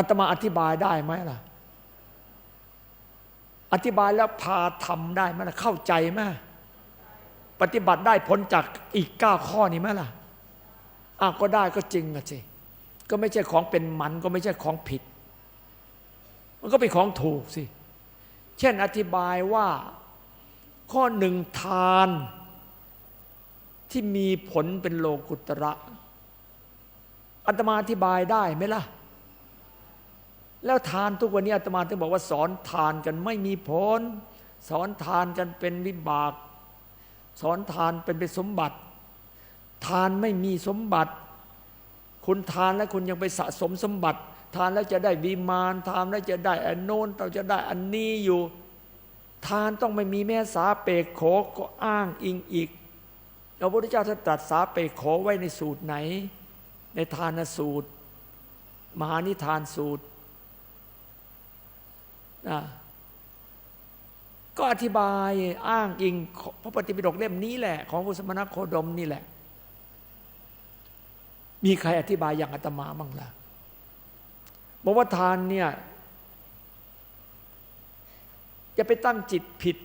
อาตมาอธิบายได้ไหมล่ะ อธิบายแล้วพาทำได้ไหมล่ะ เข้าใจไหมปฏิบัติได้ผลจากอีกเก้าข้อนี้ไหมล่ะอ้าวก็ได้ก็จริงอะสิก็ไม่ใช่ของเป็นมันก็ไม่ใช่ของผิด มันก็เป็นของถูกสิ เช่นอธิบายว่าข้อหนึ่งทานที่มีผลเป็นโลกุตระอาตมาอธิบายได้ไหมล่ะ แล้วทานทุกวันนี้อาตมาถึงบอกว่าสอนทานกันไม่มีผล สอนทานกันเป็นวิบาก สอนทานเป็นเป็นสมบัติ ทานไม่มีสมบัติ คุณทานแล้วคุณยังไปสะสมสมบัติ ทานแล้วจะได้วิมานทานแล้วจะได้อันโน้นเราจะได้อันนี้อยู่ ทานต้องไม่มีแม่สาเปกโขก็อ้างอิงอีกพระพุทธเจ้าท่านตรัสสาเปกโขไว้ในสูตรไหน ในทานสูตร มหานิทานสูตร ก็อธิบายอ้างอิงพระปฏิปิฎกเล่มนี้แหละ ของพุทธสมณโคดมนี่แหละ มีใครอธิบายอย่างอาตมาบ้างล่ะบอกว่าทานเนี่ยจะไปตั้งจิตผิด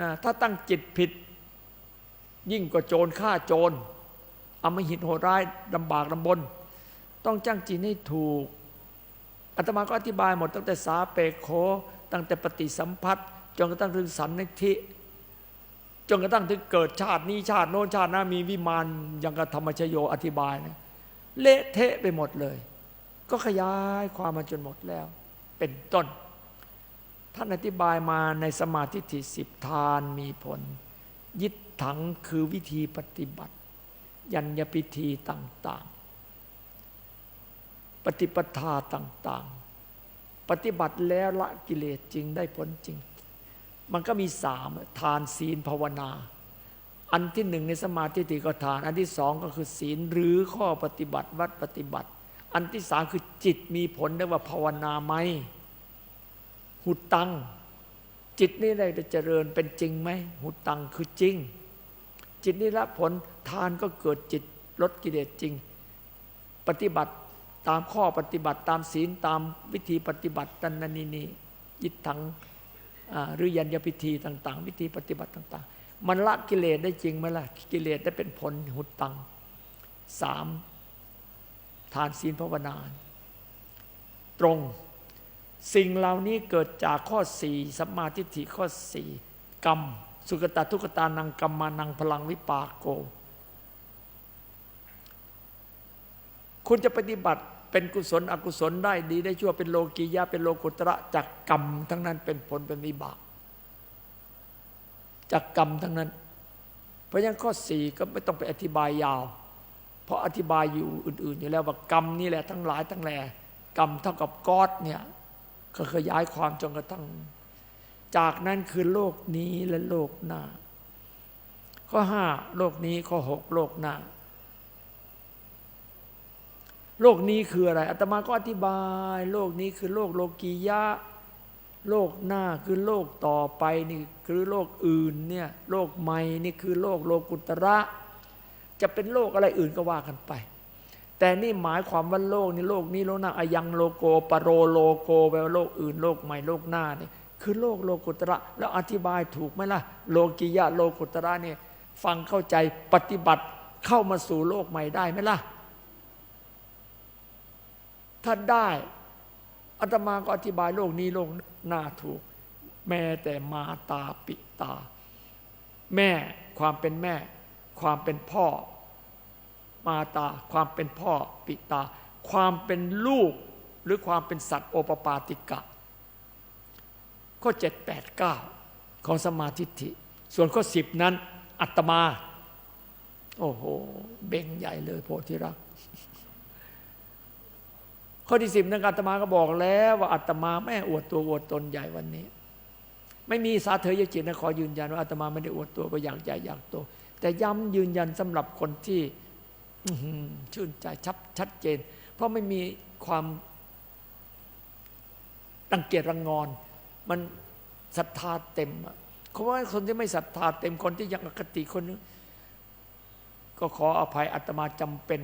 นะถ้าตั้งจิตผิด ยิ่งกว่าโจรฆ่าโจรอำมหิตโหดร้ายลำบากลำบน ต้องจ้างจิตให้ถูก อาตมาก็อธิบายหมดตั้งแต่สาเปโค ตั้งแต่ปฏิสัมพัทธ์จนกระทั่งถึงสันนิธิจนกระทั่งถึงเกิดชาตินี้ชาติโน้นชาติหน้ามีวิมานยังกับธรรมชโยอธิบายนะเละเทะไปหมดเลย ก็ขยายความมาจนหมดแล้ว เป็นต้น ท่านอธิบายมาในสมาธิที่สิบทานมีผล ยิดถังคือวิธีปฏิบัติ ยัญญพิธีต่างๆ ปฏิปทาต่างๆ ปฏิบัติแล้วละกิเลสจริงได้ผลจริง มันก็มีสามทานศีลภาวนา อันที่หนึ่งในสมาธิติก็ทาน อันที่สองก็คือศีลหรือข้อปฏิบัติวัดปฏิบัติ อันที่สามคือจิตมีผลได้ว่าภาวนาไหมหุตัง จิตนี่ได้เจริญเป็นจริงไหมหุตังคือจริง จิตนี่ละผลทานก็เกิดจิตลดกิเลสจริง ปฏิบัติ ตามข้อปฏิบัติตามศีลตามวิธีปฏิบัติตันนันนี่นี่ยิดถังหรือยัญญพิธีต่าง ๆ วิธีปฏิบัติต่าง ๆ มันละกิเลสได้จริงไหมล่ะกิเลสได้เป็นผลหุดตังสามทานศีลภาวนา ตรงสิ่งเหล่านี้เกิดจากข้อสี่สัมมาทิฏฐิข้อสี่กรรม สุกตาทุกตานังกรรมานังพลังวิปากโก คุณจะปฏิบัติ เป็นกุศลอกุศลได้ดีได้ชั่วเป็นโลกียะเป็นโลกุตระจากกรรมทั้งนั้นเป็นผลเป็นวิบาก จากกรรมทั้งนั้น เพราะฉะนั้นข้อสี่ก็ไม่ต้องไปอธิบายยาว เพราะอธิบายอยู่อื่น ๆ อยู่แล้วว่ากรรมนี่แหละทั้งหลายทั้งแหล่กรรมเท่ากับกอดเนี่ยก็ขยายความจนกระทั่ง จากนั้นคือโลกนี้และโลกหน้า ข้อห้าโลกนี้ข้อหกโลกหน้า โลกนี้คืออะไรอาตมาก็อธิบาย โลกนี้คือโลกโลกียะ โลกหน้าคือโลกต่อไปนี่คือโลกอื่นเนี่ยโลกใหม่นี่คือโลกโลกุตระ จะเป็นโลกอะไรอื่นก็ว่ากันไป แต่นี่หมายความว่าโลกนี้โลกนี้โลกหน้าอายังโลโกปโรโลโกแปลว่าโลกอื่น โลกใหม่โลกหน้านี่คือโลกโลกุตระ แล้วอธิบายถูกไหมล่ะ โลกิยะโลกุตระเนี่ยฟังเข้าใจปฏิบัติเข้ามาสู่โลกใหม่ได้ไหมล่ะ ถ้าได้อาตมาก็อธิบายโลกนี้โลกหน้าถูก แม้แต่มาตาปิตา แม่ความเป็นแม่ ความเป็นพ่อ มาตา ความเป็นพ่อปิตา ความเป็นลูกหรือความเป็นสัตว์โอปปาติกะ ข้อเจ็ดแปดเก้าของสมาธิิส่วนข้อสิบนั้นอัตมา โอ้โห เบ่งใหญ่เลยโพธิรัก ข้อที่สิบนักอาตมาก็บอกแล้วว่าอาตมาแม่อวดตัวอวดตนใหญ่วันนี้ ไม่มีสาเถยจิตนะขอยืนยันว่าอาตมาไม่ได้อวดตัวก็อยากใหญ่อยากโตแต่ย้ำยืนยันสำหรับคนที่ชื่นใจชัดชัดเจน เพราะไม่มีความรังเกียจรังงอน มันศรัทธาเต็มเพราะว่าคนที่ไม่ศรัทธาเต็มคนที่ยังอคติคนนึงก็ขออภัยอาตมาจำเป็น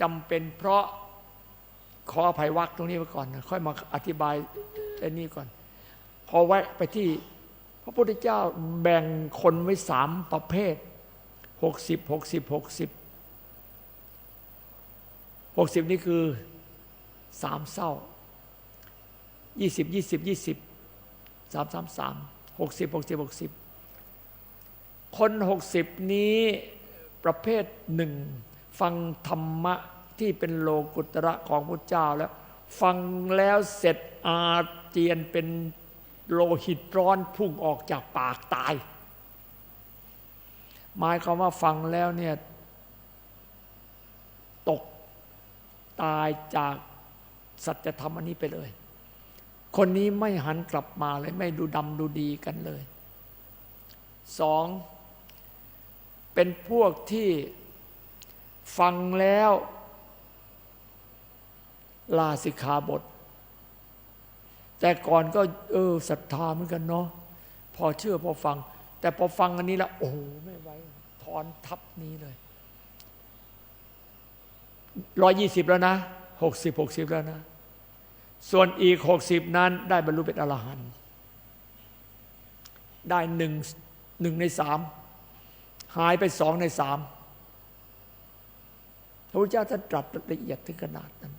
จำเป็นเพราะ ขออภัยวักตรงนี้ไว้ก่อนนะค่อยมาอธิบายไอ้นี่ก่อน พอไว้ไปที่พระพุทธเจ้าแบ่งคนไว้สามประเภทหกสิบหกสิบหกสิบหกสิบนี่คือสามเศร้ายี่สิบยี่สิบยี่สิบสามสามสามหกสิบหกสิบหกสิบคนหกสิบนี้ประเภทหนึ่ง ฟังธรรมะ ที่เป็นโลกุตระของพระเจ้าแล้ว ฟังแล้วเสร็จอาเจียนเป็นโลหิตร้อนพุ่งออกจากปากตาย หมายความว่าฟังแล้วเนี่ย ตกตายจากสัจธรรมอันนี้ไปเลย คนนี้ไม่หันกลับมาเลย ไม่ดูดำดูดีกันเลยสองเป็นพวกที่ฟังแล้ว ลาสิกขาบท แต่ก่อนก็เออศรัทธาเหมือนกันเนาะพอเชื่อพอฟัง แต่พอฟังอันนี้แล้วโอ้โหไม่ไหวถอนทับนี้เลยร้อยยี่สิบแล้วนะหกสิบหกสิบแล้วนะ ส่วนอีกหกสิบนั้นได้บรรลุเป็นอรหันต์ได้หนึ่งหนึ่งในสามหายไปสองในสามพระพุทธเจ้าท่านตรัสละเอียดถึงขนาดนั้น